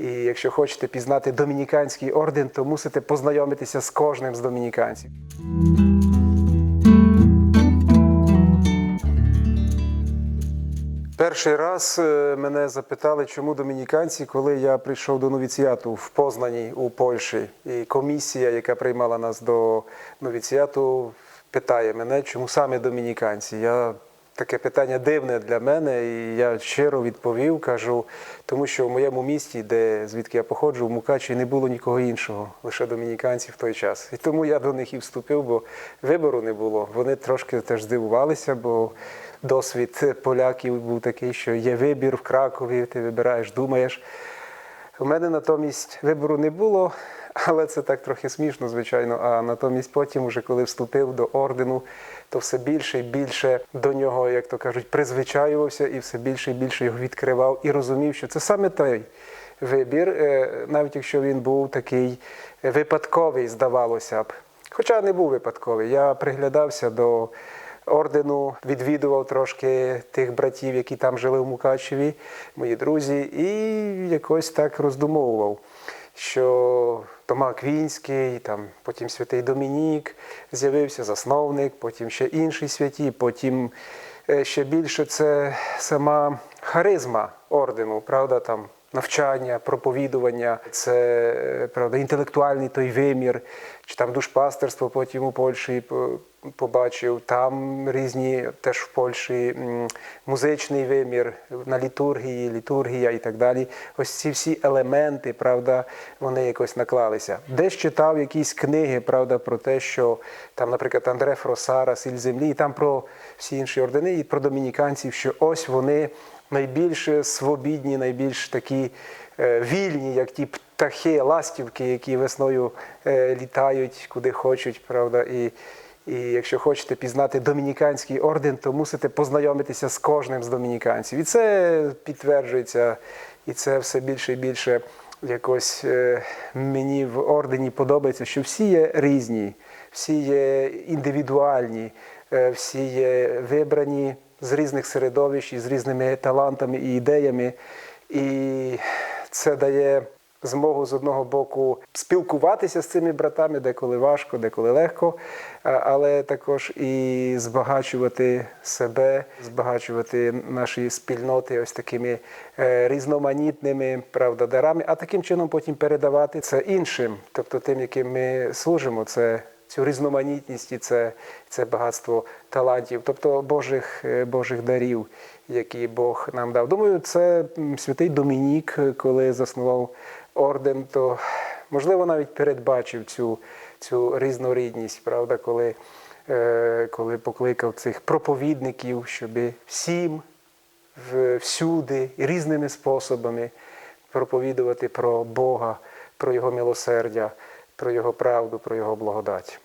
І якщо хочете пізнати домініканський орден, то мусите познайомитися з кожним з домініканців. Перший раз е, мене запитали, чому домініканці, коли я прийшов до новіціату в Познані у Польщі, і комісія, яка приймала нас до новіціату, питає мене, чому саме домініканці. Я таке питання дивне для мене, і я щиро відповів, кажу, тому що в моєму місті, де звідки я походжу, в Мукачі не було нікого іншого, лише домініканців в той час. І тому я до них і вступив, бо вибору не було. Вони трошки теж здивувалися, бо досвід поляків був такий, що є вибір в Кракові, ти вибираєш, думаєш. У мене натомість вибору не було, але це так трохи смішно, звичайно. А натомість потім, уже коли вступив до ордену, то все більше і більше до нього, як то кажуть, призвичаювався і все більше і більше його відкривав і розумів, що це саме той вибір, е, навіть якщо він був такий випадковий, здавалося б. Хоча не був випадковий. Я приглядався до ордену, відвідував трошки тих братів, які там жили в Мукачеві, мої друзі, і якось так роздумовував, що Тома Аквінський, там, потім святий Домінік з'явився, засновник, потім ще інші святі, потім е, ще більше це сама харизма ордену, правда, там навчання, проповідування, це е, правда, інтелектуальний той вимір, чи там душпастерство потім у Польщі побачив, там різні теж в Польщі музичний вимір на літургії, літургія і так далі. Ось ці всі елементи, правда, вони якось наклалися. Десь читав якісь книги, правда, про те, що там, наприклад, Андре Фросара, Сіль землі, і там про всі інші ордени, і про домініканців, що ось вони найбільш свобідні, найбільш такі е, вільні, як ті птахи, ластівки, які весною е, літають куди хочуть, правда. І, і якщо хочете пізнати домініканський орден, то мусите познайомитися з кожним з домініканців. І це підтверджується, і це все більше і більше якось е, мені в ордені подобається, що всі є різні, всі є індивідуальні, всі є вибрані з різних середовищ, і з різними талантами і ідеями. І це дає змогу з одного боку спілкуватися з цими братами, деколи важко, деколи легко, але також і збагачувати себе, збагачувати наші спільноти ось такими е, різноманітними правда, дарами, а таким чином потім передавати це іншим, тобто тим, яким ми служимо. Це цю різноманітність і це, це багатство талантів, тобто Божих, е, Божих дарів, які Бог нам дав. Думаю, це святий Домінік, коли заснував орден, то можливо навіть передбачив цю, цю різнорідність, правда, коли, е, коли покликав цих проповідників, щоб всім всюди різними способами проповідувати про Бога, про Його милосердя, про Його правду, про Його благодать.